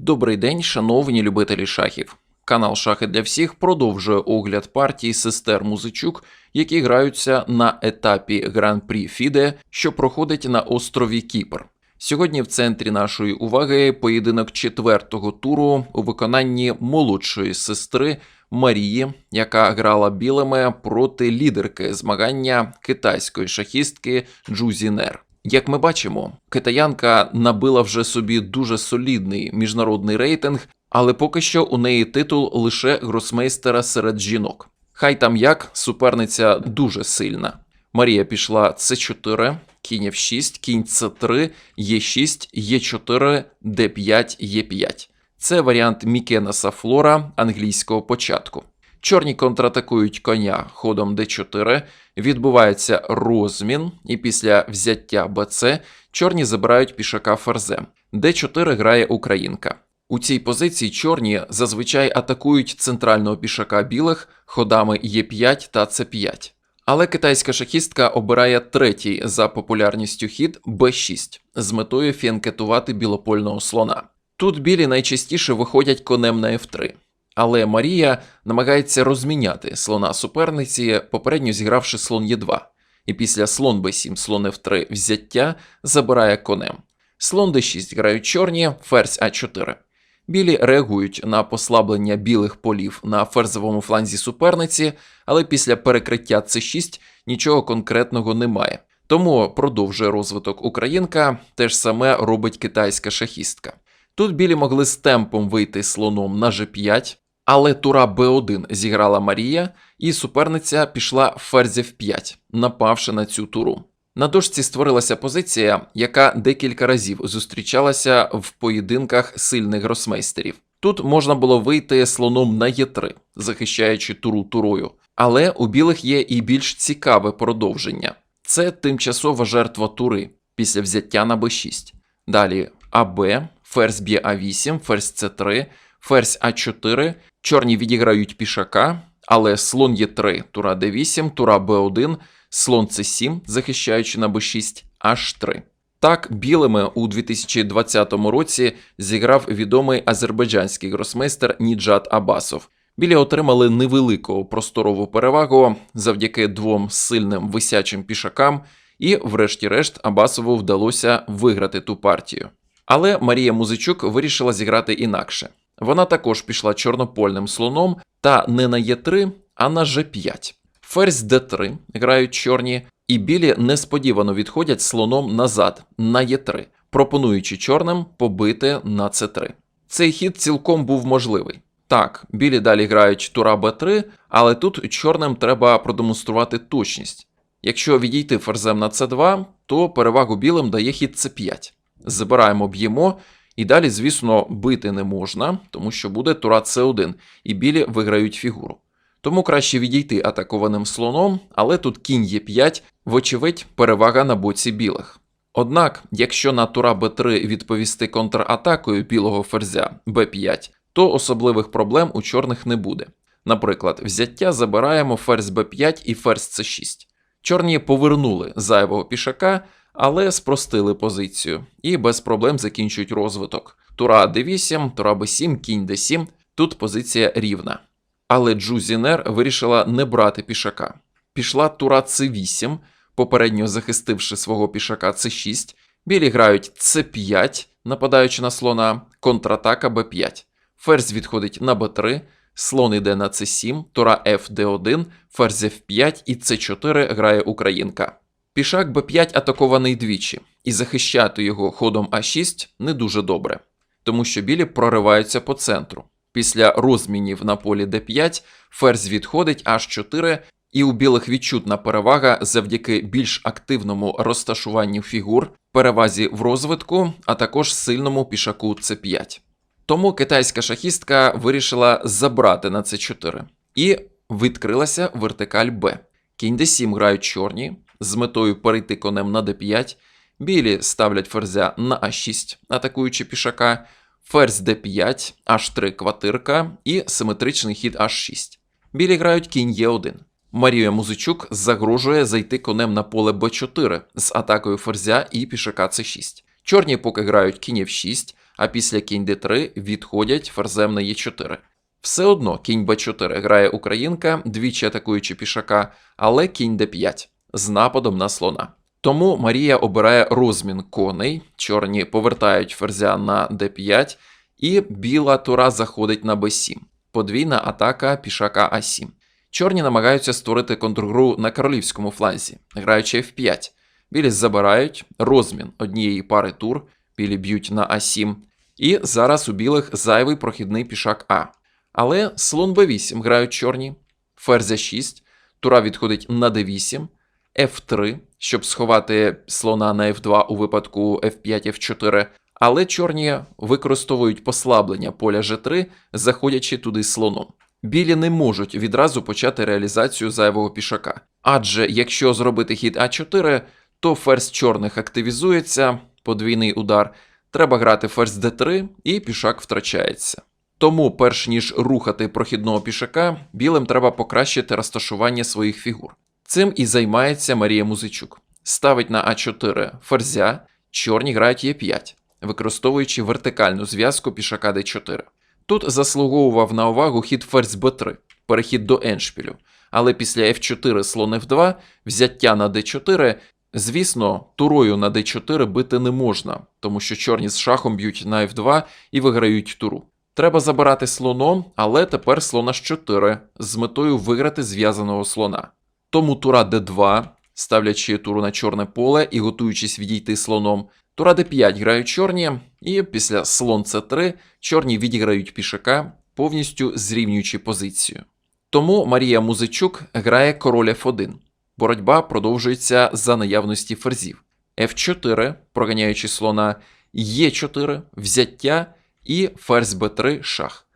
Добрий день, шановні любителі шахів. Канал Шахи для всіх продовжує огляд партій сестер Музичук, які граються на етапі Гран-прі Фіде, що проходить на острові Кіпр. Сьогодні в центрі нашої уваги поєдинок четвертого туру у виконанні молодшої сестри Марії, яка грала білими проти лідерки змагання китайської шахістки Джузі Нер. Як ми бачимо, китаянка набила вже собі дуже солідний міжнародний рейтинг, але поки що у неї титул лише гросмейстера серед жінок. Хай там як суперниця дуже сильна. Марія пішла С4, кінь F6, кінь С3, Е6, Е4, Д5, Е5. Це варіант Мікенаса Флора англійського початку. Чорні контратакують коня ходом d4, відбувається розмін, і після взяття БЦ чорні забирають пішака ферзем. d4 грає українка. У цій позиції чорні зазвичай атакують центрального пішака білих ходами Е5 та С5. Але китайська шахістка обирає третій за популярністю хід Б6 з метою фіанкетувати білопольного слона. Тут білі найчастіше виходять конем на F3. Але Марія намагається розміняти слона суперниці, попередньо зігравши слон Е2, і після слон Б7, слон F3 взяття забирає конем. Слон D6 грають чорні, ферзь А4. Білі реагують на послаблення білих полів на ферзовому фланзі суперниці, але після перекриття С6 нічого конкретного немає. Тому продовжує розвиток українка, те ж саме робить китайська шахістка. Тут білі могли з темпом вийти слоном на G5, але тура Б1 зіграла Марія, і суперниця пішла ферзь F5, напавши на цю туру. На дошці створилася позиція, яка декілька разів зустрічалася в поєдинках сильних гросмейстерів. Тут можна було вийти слоном на Е3, захищаючи туру турою. Але у білих є і більш цікаве продовження. Це тимчасова жертва тури після взяття на Б6. Далі АБ, ферзь б'є А8, ферзь С3, ферзь А4, чорні відіграють пішака, але слон Е3, тура Д8, тура Б1, слон С7, захищаючи на Б6, H3. Так, білими у 2020 році зіграв відомий азербайджанський гросмейстер Ніджат Абасов. Білі отримали невелику просторову перевагу завдяки двом сильним висячим пішакам, і, врешті-решт, Абасову вдалося виграти ту партію. Але Марія Музичук вирішила зіграти інакше. Вона також пішла чорнопольним слоном та не на Е3, а на Ж5. Ферзь Д3 грають чорні, і білі несподівано відходять слоном назад на Е3, пропонуючи чорним побити на С3. Цей хід цілком був можливий. Так, білі далі грають тура Б3, але тут чорним треба продемонструвати точність. Якщо відійти ферзем на С2, то перевагу білим дає хід С5. Забираємо, б'ємо, і далі, звісно, бити не можна, тому що буде тура С1, і білі виграють фігуру. Тому краще відійти атакованим слоном, але тут кінь Е5, вочевидь, перевага на боці білих. Однак, якщо на тура Б3 відповісти контратакою білого ферзя Б5, то особливих проблем у чорних не буде. Наприклад, взяття забираємо ферзь Б5 і ферзь С6. Чорні повернули зайвого пішака, але спростили позицію і без проблем закінчують розвиток. Тура d8, тура b7, кінь d7. Тут позиція рівна. Але Джузінер вирішила не брати пішака. Пішла тура c8, попередньо захистивши свого пішака c6. Білі грають c5, нападаючи на слона, контратака b5. Ферзь відходить на b3, слон іде на c7, тура f d1, ферзь f5 і c4 грає українка. Пішак b5 атакований двічі, і захищати його ходом а6 не дуже добре, тому що білі прориваються по центру. Після розмінів на полі d5 ферзь відходить h4, і у білих відчутна перевага завдяки більш активному розташуванню фігур, перевазі в розвитку, а також сильному пішаку c5. Тому китайська шахістка вирішила забрати на c4 і відкрилася вертикаль Б. Кінь d7 грають чорні з метою перейти конем на d5. Білі ставлять ферзя на а6, атакуючи пішака, ферзь d5, h3 квартирка і симетричний хід h6. Білі грають кінь Е1. Марія Музичук загрожує зайти конем на поле Б4 з атакою ферзя і пішака С6. Чорні поки грають кінь F6, а після кінь d3 відходять ферзем на e4. Все одно кінь b4 грає українка, двічі атакуючи пішака, але кінь d5 з нападом на слона. Тому Марія обирає розмін коней, чорні повертають ферзя на d5, і біла тура заходить на b7. Подвійна атака пішака а7. Чорні намагаються створити контргру на королівському фланзі, граючи f5. Білі забирають розмін однієї пари тур, білі б'ють на а7. І зараз у білих зайвий прохідний пішак А. Але слон b8 грають чорні, ферзь 6, тура відходить на d8, f3, щоб сховати слона на f2 у випадку f5, f4. Але чорні використовують послаблення поля g3, заходячи туди слоном. Білі не можуть відразу почати реалізацію зайвого пішака. Адже якщо зробити хід А4, то ферзь чорних активізується, подвійний удар, треба грати ферзь d3 і пішак втрачається. Тому, перш ніж рухати прохідного пішака, білим треба покращити розташування своїх фігур. Цим і займається Марія Музичук. Ставить на А4 ферзя, чорні грають Е5, використовуючи вертикальну зв'язку пішака d4. Тут заслуговував на увагу хід ферзь b3, перехід до еншпілю, але після f4 слон f2, взяття на d4, звісно, турою на d4 бити не можна, тому що чорні з шахом б'ють на f2 і виграють туру. Треба забирати слоном, але тепер слона з 4 з метою виграти зв'язаного слона. Тому тура d2, ставлячи туру на чорне поле і готуючись відійти слоном. Тура d5 грають чорні, і після слон c3 чорні відіграють пішака, повністю зрівнюючи позицію. Тому Марія Музичук грає король f1. Боротьба продовжується за наявності ферзів. f4, проганяючи слона, e4, взяття і ферзь b3 шах.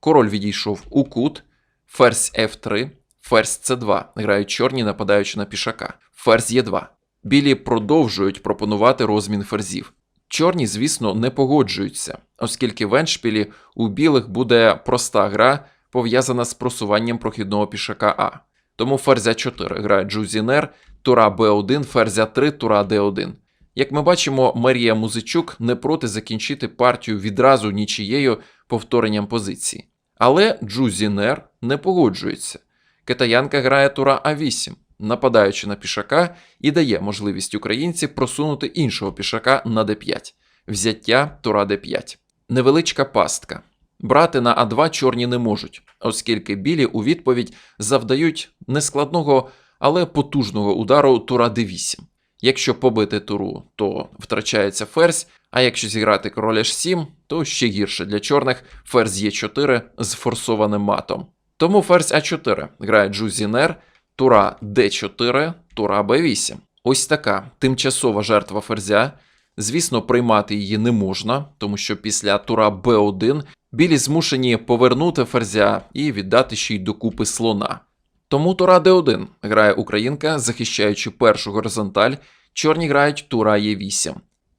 Король відійшов у кут, ферзь f3, ферзь c2, грають чорні, нападаючи на пішака, ферзь e2. Білі продовжують пропонувати розмін ферзів. Чорні, звісно, не погоджуються, оскільки в еншпілі у білих буде проста гра, пов'язана з просуванням прохідного пішака А. Тому ферзя 4 грає Джузінер, тура Б1, ферзя 3, тура Д1. Як ми бачимо, Марія Музичук не проти закінчити партію відразу нічією повторенням позиції. Але Джузінер не погоджується. Китаянка грає тура А8 нападаючи на пішака, і дає можливість українці просунути іншого пішака на d5, взяття тура d5. Невеличка пастка. Брати на А2 чорні не можуть, оскільки білі у відповідь завдають нескладного, але потужного удару тура d8. Якщо побити туру, то втрачається ферзь, а якщо зіграти король h7, то ще гірше для чорних ферзь Е4 з форсованим матом. Тому ферзь А4 грає Джузінер, тура d4, тура b8. Ось така тимчасова жертва ферзя. Звісно, приймати її не можна, тому що після тура b1 білі змушені повернути ферзя і віддати ще й докупи слона. Тому тура d1 грає українка, захищаючи першу горизонталь, чорні грають тура e8.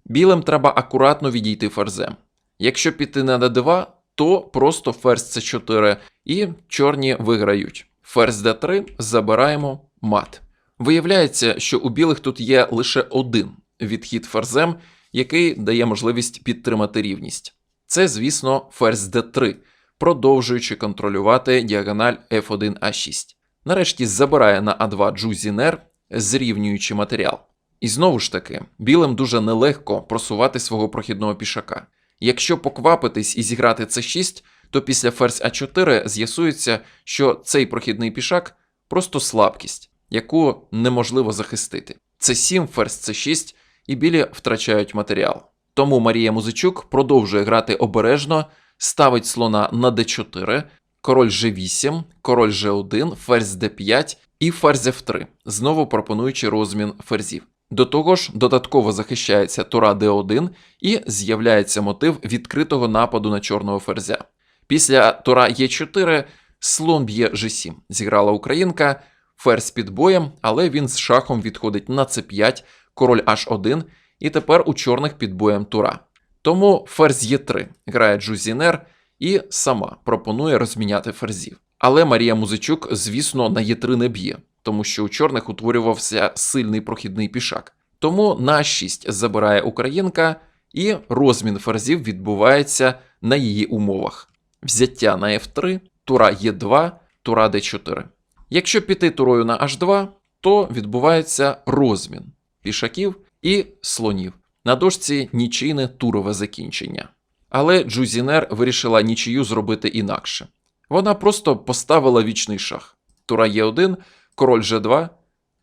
Білим треба акуратно відійти ферзем. Якщо піти на d2, то просто ферзь c4 і чорні виграють. Ферзь d3 забираємо мат. Виявляється, що у білих тут є лише один відхід ферзем, який дає можливість підтримати рівність. Це, звісно, ферзь d3, продовжуючи контролювати діагональ f1a6. Нарешті забирає на а2 джузінер, зрівнюючи матеріал. І знову ж таки, білим дуже нелегко просувати свого прохідного пішака. Якщо поквапитись і зіграти c6, то після ферзь А4 з'ясується, що цей прохідний пішак просто слабкість, яку неможливо захистити. Це 7 ферзь С6, і білі втрачають матеріал. Тому Марія Музичук продовжує грати обережно, ставить слона на d4, король g8, король g1, ферзь d5 і ферзь f3, знову пропонуючи розмін ферзів. До того ж, додатково захищається тура d1 і з'являється мотив відкритого нападу на чорного ферзя. Після тура Е4 слон б'є G7. Зіграла українка, ферзь під боєм, але він з шахом відходить на c5, король H1, і тепер у чорних під боєм тура. Тому ферзь Е3 грає Джузінер і сама пропонує розміняти ферзів. Але Марія Музичук, звісно, на Е3 не б'є, тому що у чорних утворювався сильний прохідний пішак. Тому на 6 забирає українка і розмін ферзів відбувається на її умовах. Взяття на F3, тура Е2, тура d4. Якщо піти турою на H2, то відбувається розмін пішаків і слонів. На дошці нічийне турове закінчення. Але Джузінер вирішила нічию зробити інакше. Вона просто поставила вічний шах. Тура Е1, король G2,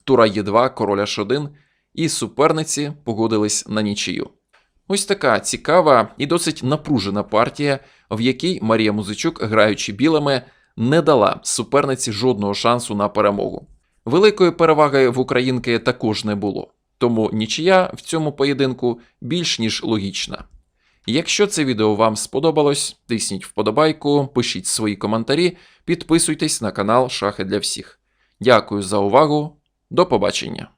тура Е2, король H1, і суперниці погодились на нічию. Ось така цікава і досить напружена партія, в якій Марія Музичук, граючи білими, не дала суперниці жодного шансу на перемогу. Великої переваги в українки також не було, тому нічия в цьому поєдинку більш ніж логічна. Якщо це відео вам сподобалось, тисніть вподобайку, пишіть свої коментарі, підписуйтесь на канал Шахи для всіх. Дякую за увагу, до побачення!